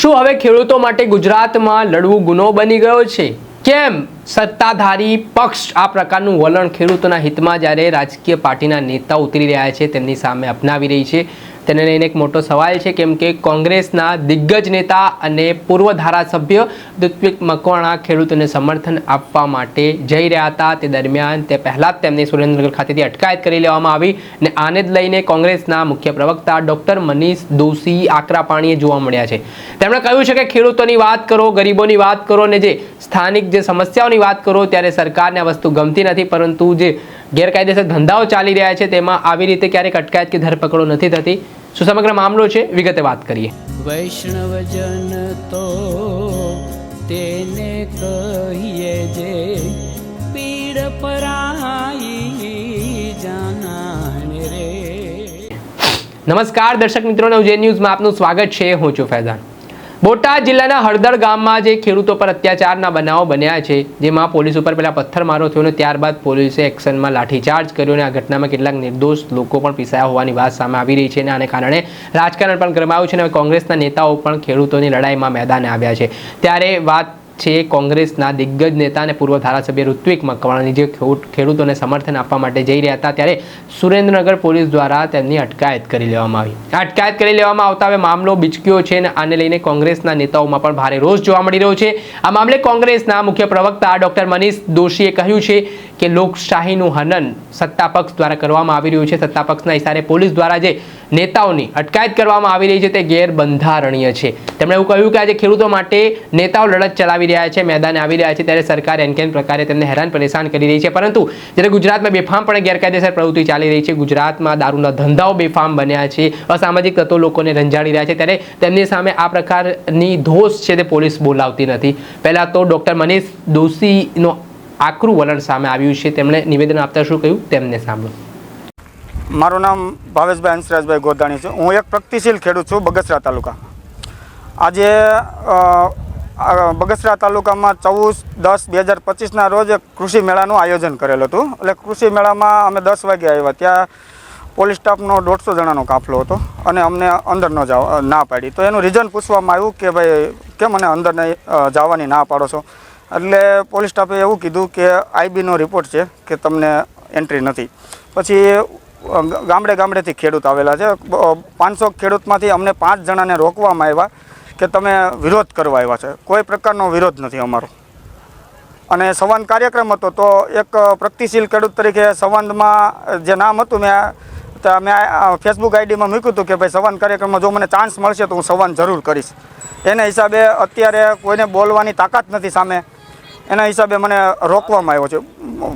શું હવે ખેડૂતો માટે ગુજરાતમાં લડવું ગુનો બની ગયો છે? કેમ? સત્તાધારી પક્ષ આ પ્રકારનું વલણ ખેડૂતોના હિતમાં જ્યારે રાજકીય પાર્ટીના નેતા ઉતરી રહ્યા છે, તેમની સામે અપનાવી રહી છે. તેને લઈને એક મોટો સવાલ છે કેમ કે કોંગ્રેસના દિગ્ગજ નેતા અને પૂર્વ ધારાસભ્ય દુત્વિક મકવાણા ખેડૂતોને સમર્થન આપવા માટે જઈ રહ્યા હતા. તે દરમિયાન તે પહેલાં જ તેમને સુરેન્દ્રનગર ખાતેથી અટકાયત કરી લેવામાં આવી અને આને જ લઈને કોંગ્રેસના મુખ્ય પ્રવક્તા ડૉક્ટર મનીષ દોશી આકરા પાણીએ જોવા મળ્યા છે. તેમણે કહ્યું છે કે ખેડૂતોની વાત કરો, ગરીબોની વાત કરો ને જે સ્થાનિક જે સમસ્યાઓની વાત કરો ત્યારે સરકારને આ વસ્તુ ગમતી નથી પરંતુ જે ગેરકાયદેસર ધંધાઓ ચાલી રહ્યા છે તેમાં આવી રીતે ક્યારેક અટકાયત કે ધરપકડો નથી થતી. શું સમગ્ર મામલો છે? વિગતે વાત કરીએ. વૈષ્ણવજન તો તેને કહીએ જે પીડ પરાઈ જાનાને રે. નમસ્કાર દર્શક મિત્રો નવજે ન્યૂઝમાં આપનું સ્વાગત છે. હું છું ફૈઝાન. બોટાદ જિલ્લાના હળદર ગામમાં જે ખેડૂતો પર અત્યાચારના બનાવો બન્યા છે, જેમાં પોલીસ ઉપર પહેલા પથ્થરમારો થયો અને ત્યારબાદ પોલીસે એક્શનમાં લાઠીચાર્જ કર્યો અને આ ઘટનામાં કેટલાક નિર્દોષ લોકો પણ પીસાયા હોવાની વાત સામે આવી રહી છે અને આને કારણે રાજકારણ પણ ગરમાયું છે અને કોંગ્રેસના નેતાઓ પણ ખેડૂતોની લડાઈમાં મેદાને આવ્યા છે. ત્યારે વાત છે કોંગ્રેસના દિગ્ગજ નેતા અને પૂર્વ ધારાસભ્ય ઋત્વિક મકવાણાની જે ખેડૂત- ખેડૂતોને સમર્થન આપવા માટે જઈ રહ્યા હતા, ત્યારે સુરેન્દ્રનગર પોલીસ દ્વારા તેમની અટકાયત કરી લેવામાં આવી. અટકાયત કરી લેવામાં આવતા હવે મામલો બીચક્યો છે અને આને લઈને કોંગ્રેસના નેતાઓમાં પણ ભારે રોષ જોવા મળી રહ્યો છે. આ મામલે કોંગ્રેસના મુખ્ય પ્રવક્તા ડોક્ટર મનીષ દોશીએ કહ્યું છે કે લોકશાહીનું હનન સત્તા પક્ષ દ્વારા કરવામાં આવી રહ્યું છે. સત્તા પક્ષના ઇશારે પોલીસ દ્વારા જે નેતાઓની અટકાયત કરવામાં આવી રહી છે તે ગેરબંધારણીય છે. તેમણે એવું કહ્યું કે આજે ખેડૂતો માટે નેતાઓ લડત ચલાવી રહ્યા છે, મેદાને આવી રહ્યા છે, ત્યારે સરકાર એન કેન પ્રકારે તેમને હેરાન પરેશાન કરી રહી છે. પરંતુ જ્યારે ગુજરાતમાં બેફામપણે ગેરકાયદેસર પ્રવૃત્તિ ચાલી રહી છે, ગુજરાતમાં દારૂના ધંધાઓ બેફામ બન્યા છે, અસામાજિક તત્વો લોકોને રંજાડી રહ્યા છે, ત્યારે તેમની સામે આ પ્રકારની ધોષ છે તે પોલીસ બોલાવતી નથી. પહેલાં તો ડૉક્ટર મનીષ દોશીનો આકરું વલણ સામે આવ્યું છે. તેમણે નિવેદન આપતા શું કહ્યું? તેમને સાંભળો. મારું નામ ભાવેશભાઈ હંસરાજભાઈ ગોધાણી છે. હું એક પ્રગતિશીલ ખેડૂત છું બગસરા તાલુકા. આજે બગસરા તાલુકામાં ચૌદ દસ બે હજાર પચીસના રોજ કૃષિ મેળાનું આયોજન કરેલું હતું. એટલે કૃષિ મેળામાં અમે દસ વાગે આવ્યા. ત્યાં પોલીસ સ્ટાફનો દોઢસો જણાનો કાફલો હતો અને અમને અંદર ન જવા ના પાડી. તો એનું રીઝન પૂછવામાં આવ્યું કે ભાઈ, કેમ મને અંદર નહીં જવાની ના પાડો છો? એટલે પોલીસ સ્ટાફે એવું કીધું કે આઈબીનો રિપોર્ટ છે કે તમને એન્ટ્રી નથી. પછી ગામડે ગામડેથી ખેડૂત આવેલા છે. પાંચસો ખેડૂતમાંથી અમને પાંચ જણાને રોકવામાં આવ્યા કે તમે વિરોધ કરવા આવ્યા છે. કોઈ પ્રકારનો વિરોધ નથી અમારો. અને સંવાદ કાર્યક્રમ હતો તો એક પ્રગતિશીલ ખેડૂત તરીકે સંવાદમાં, જે નામ હતું મેં, તો મેં ફેસબુક આઈડીમાં મૂક્યું હતું કે ભાઈ સંવાદ કાર્યક્રમમાં જો મને ચાન્સ મળશે તો હું સંવાદ જરૂર કરીશ. એના હિસાબે અત્યારે કોઈને બોલવાની તાકાત નથી સામે એના હિસાબે મને રોકવામાં આવ્યો છે.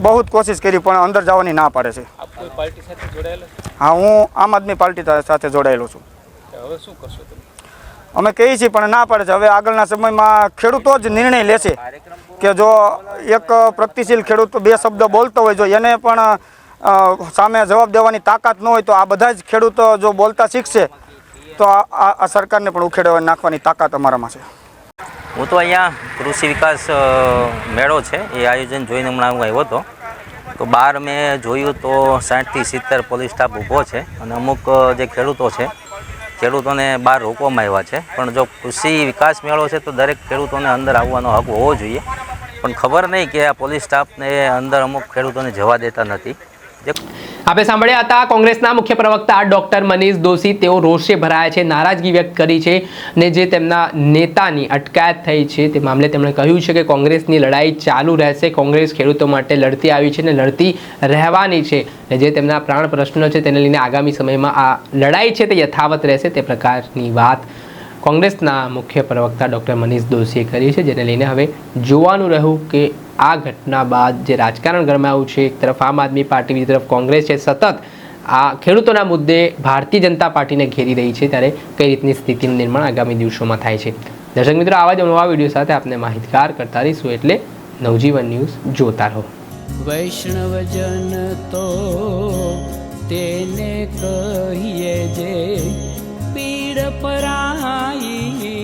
બહુ જ કોશિશ કરી પણ અંદર જવાની ના પાડે છે. હા હું આમ આદમી પાર્ટી સાથે જોડાયેલો છું. અમે કહીએ છીએ પણ ના પાડે છે. હવે આગળના સમયમાં ખેડૂતો જ નિર્ણય લેશે કે જો એક પ્રગતિશીલ ખેડૂત બે શબ્દ બોલતો હોય જો એને પણ સામે જવાબ દેવાની તાકાત ન હોય તો આ બધા જ ખેડૂતો જો બોલતા શીખશે તો આ સરકારને પણ ઉખેડવા નાખવાની તાકાત અમારામાં છે. હું તો અહીંયા કૃષિ વિકાસ મેળો છે. એ આયોજન જોઈને હમણાં હું આવ્યો હતો. તો બહાર મેં જોયું તો સાઠથી સિત્તેર પોલીસ સ્ટાફ ઊભો છે અને અમુક જે ખેડૂતો છે, ખેડૂતોને બહાર રોકવામાં આવ્યા છે. પણ જો કૃષિ વિકાસ મેળો છે તો દરેક ખેડૂતોને અંદર આવવાનો હક હોવો જોઈએ. પણ ખબર નહીં કે આ પોલીસ સ્ટાફને અંદર અમુક ખેડૂતોને જવા દેતા નથી. આપણે સાંભળ્યા હતા, કોંગ્રેસના મુખ્ય પ્રવક્તા ડોક્ટર મનીષ દોશી તેઓ રોષે ભરાયા છે, નારાજગી વ્યક્ત કરી છે ને જે તેમના નેતાની અટકાયત થઈ છે તે મામલે તેમણે કહ્યું છે કે કોંગ્રેસની લડાઈ ચાલુ રહેશે, કોંગ્રેસ ખેડૂતો માટે લડતી આવી છે ને લડતી રહેવાની છે ને જે તેમના પ્રાણ પ્રશ્નો છે તેને લઈને આગામી સમયમાં આ લડાઈ છે તે યથાવત રહેશે તે પ્રકારની વાત કોંગ્રેસના મુખ્ય પ્રવક્તા ડૉક્ટર મનીષ દોશીએ કરી છે, જેને લઈને હવે જોવાનું રહ્યું કે આ ઘટના બાદ જે રાજકારણ ગરમાયું છે, એક તરફ આમ આદમી પાર્ટી, બીજી તરફ કોંગ્રેસ છે, સતત આ ખેડૂતોના મુદ્દે ભારતીય જનતા પાર્ટીને ઘેરી રહી છે ત્યારે કઈ રીતની સ્થિતિનું નિર્માણ આગામી દિવસોમાં થાય છે. દર્શક મિત્રો, આવા જ નવા વીડિયો સાથે આપને માહિતગાર કરતા રહીશું એટલે નવજીવન ન્યૂઝ જોતા રહો. વૈષ્ણવજન તો તેને કહીએ જે પીડ પરાઈ